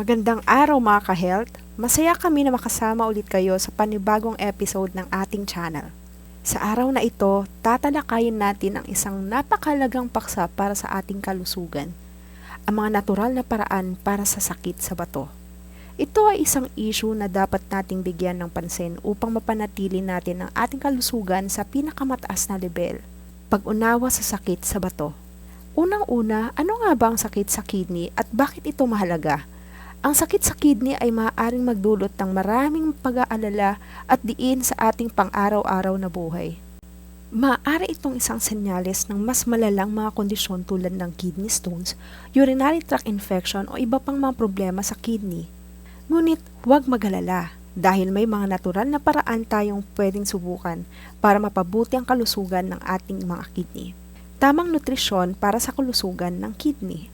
Magandang araw mga ka-health. Masaya kami na makasama ulit kayo sa panibagong episode ng ating channel. Sa araw na ito, tatalakayin natin ang isang napakalagang paksa para sa ating kalusugan. Ang mga natural na paraan para sa sakit sa bato. Ito ay isang issue na dapat nating bigyan ng pansin upang mapanatili natin ang ating kalusugan sa pinakamataas na level. Pag-unawa sa sakit sa bato. Unang-una, ano nga ba ang sakit sa kidney at bakit ito mahalaga? Ang sakit sa kidney ay maaaring magdulot ng maraming pag-aalala at diin sa ating pang-araw-araw na buhay. Maaari itong isang senyales ng mas malalang mga kondisyon tulad ng kidney stones, urinary tract infection o iba pang mga problema sa kidney. Ngunit huwag magalala dahil may mga natural na paraan tayong pwedeng subukan para mapabuti ang kalusugan ng ating mga kidney. Tamang nutrisyon para sa kalusugan ng kidney.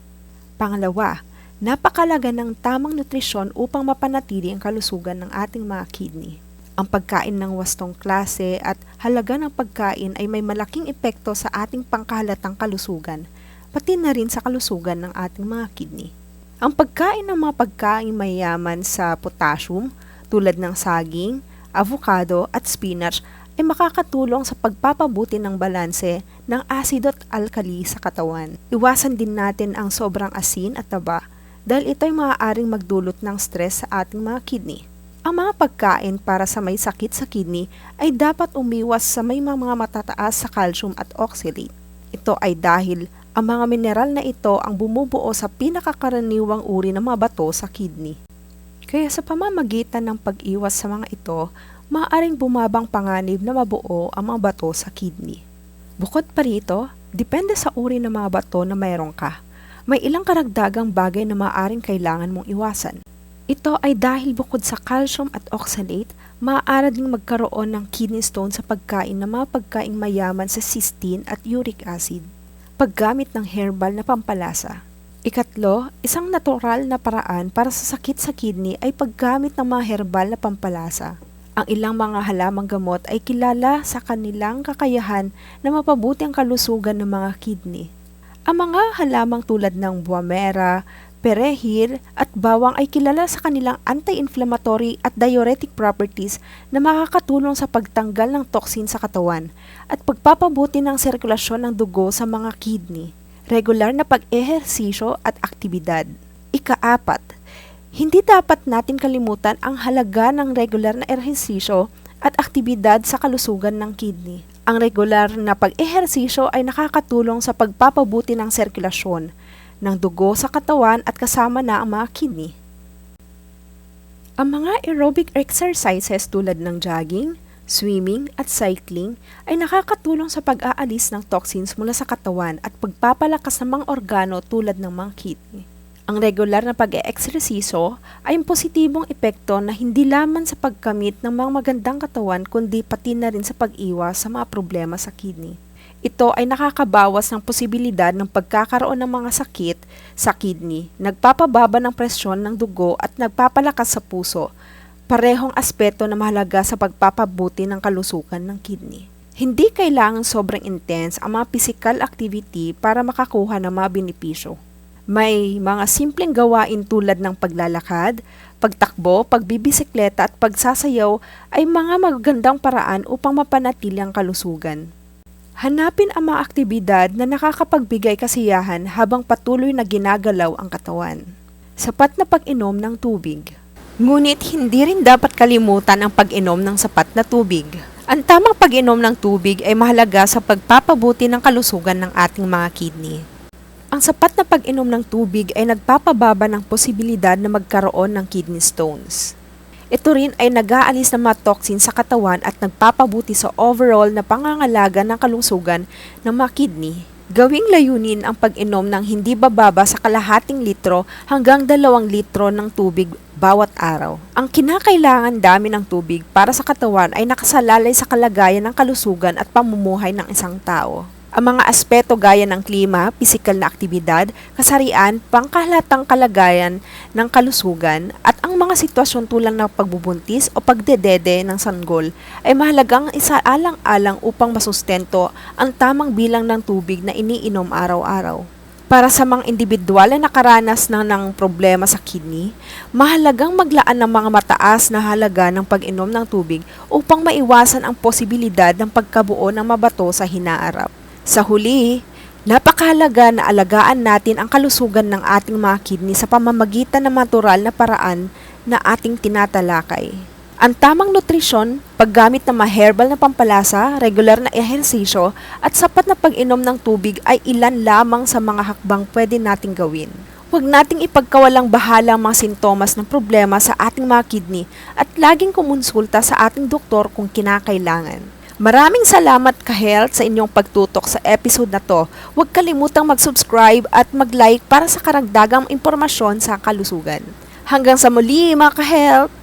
Pangalawa, Napakalaga ng tamang nutrisyon upang mapanatili ang kalusugan ng ating mga kidney. Ang pagkain ng wastong klase at halaga ng pagkain ay may malaking epekto sa ating pangkahalatang kalusugan, pati na rin sa kalusugan ng ating mga kidney. Ang pagkain ng mga pagkain mayaman sa potassium tulad ng saging, avocado at spinach ay makakatulong sa pagpapabuti ng balanse ng asido at alkali sa katawan. Iwasan din natin ang sobrang asin at taba dahil ito ay maaaring magdulot ng stress sa ating mga kidney. Ang mga pagkain para sa may sakit sa kidney ay dapat umiwas sa may mga matataas sa calcium at oxalate. Ito ay dahil ang mga mineral na ito ang bumubuo sa pinakakaraniwang uri ng mga bato sa kidney. Kaya sa pamamagitan ng pag-iwas sa mga ito, maaaring bumabang panganib na mabuo ang mga bato sa kidney. Bukod pa rito, depende sa uri ng mga bato na mayroon ka may ilang karagdagang bagay na maaaring kailangan mong iwasan. Ito ay dahil bukod sa calcium at oxalate, maaari ding magkaroon ng kidney stone sa pagkain ng mga pagkain mayaman sa cysteine at uric acid. Paggamit ng herbal na pampalasa. Ikatlo, isang natural na paraan para sa sakit sa kidney ay paggamit ng mga herbal na pampalasa. Ang ilang mga halamang gamot ay kilala sa kanilang kakayahan na mapabuti ang kalusugan ng mga kidney. Ang mga halamang tulad ng buwamera, perehil at bawang ay kilala sa kanilang anti-inflammatory at diuretic properties na makakatulong sa pagtanggal ng toxin sa katawan at pagpapabuti ng sirkulasyon ng dugo sa mga kidney. Regular na pag-ehersisyo at aktibidad. Ikaapat, hindi dapat natin kalimutan ang halaga ng regular na ehersisyo at aktibidad sa kalusugan ng kidney. Ang regular na pag-ehersisyo ay nakakatulong sa pagpapabuti ng sirkulasyon ng dugo sa katawan at kasama na ang mga kidney. Ang mga aerobic exercises tulad ng jogging, swimming at cycling ay nakakatulong sa pag-aalis ng toxins mula sa katawan at pagpapalakas ng mga organo tulad ng mga kidney. Ang regular na pag-eeksersiso ay positibong epekto na hindi lamang sa pagkamit ng mga magandang katawan kundi pati na rin sa pag-iwas sa mga problema sa kidney. Ito ay nakakabawas ng posibilidad ng pagkakaroon ng mga sakit sa kidney, nagpapababa ng presyon ng dugo at nagpapalakas sa puso, parehong aspeto na mahalaga sa pagpapabuti ng kalusugan ng kidney. Hindi kailangan sobrang intense ang mga physical activity para makakuha ng mga benepisyo. May mga simpleng gawain tulad ng paglalakad, pagtakbo, pagbibisikleta at pagsasayaw ay mga magagandang paraan upang mapanatili ang kalusugan. Hanapin ang mga aktibidad na nakakapagbigay kasiyahan habang patuloy na ginagalaw ang katawan. Sapat na pag-inom ng tubig. Ngunit hindi rin dapat kalimutan ang pag-inom ng sapat na tubig. Ang tamang pag-inom ng tubig ay mahalaga sa pagpapabuti ng kalusugan ng ating mga kidney. Ang sapat na pag-inom ng tubig ay nagpapababa ng posibilidad na magkaroon ng kidney stones. Ito rin ay nag-aalis ng mga toxin sa katawan at nagpapabuti sa overall na pangangalaga ng kalusugan ng mga kidney. Gawing layunin ang pag-inom ng hindi bababa sa kalahating litro hanggang dalawang litro ng tubig bawat araw. Ang kinakailangan dami ng tubig para sa katawan ay nakasalalay sa kalagayan ng kalusugan at pamumuhay ng isang tao. Ang mga aspeto gaya ng klima, pisikal na aktibidad, kasarian, pangkahalatang kalagayan ng kalusugan at ang mga sitwasyon tulad ng pagbubuntis o pagdedede ng sanggol ay mahalagang isaalang-alang upang masustento ang tamang bilang ng tubig na iniinom araw-araw. Para sa mga individual na nakaranas na ng problema sa kidney, mahalagang maglaan ng mga mataas na halaga ng pag-inom ng tubig upang maiwasan ang posibilidad ng pagkabuo ng mabato sa hinaarap. Sa huli, napakahalaga na alagaan natin ang kalusugan ng ating mga kidney sa pamamagitan ng natural na paraan na ating tinatalakay. Ang tamang nutrisyon, paggamit ng mga herbal na pampalasa, regular na ehersisyo at sapat na pag-inom ng tubig ay ilan lamang sa mga hakbang pwede nating gawin. Huwag nating ipagkawalang bahala ang mga sintomas ng problema sa ating mga kidney at laging kumonsulta sa ating doktor kung kinakailangan. Maraming salamat ka-health sa inyong pagtutok sa episode na to. Huwag kalimutang mag-subscribe at mag-like para sa karagdagang impormasyon sa kalusugan. Hanggang sa muli mga ka-health!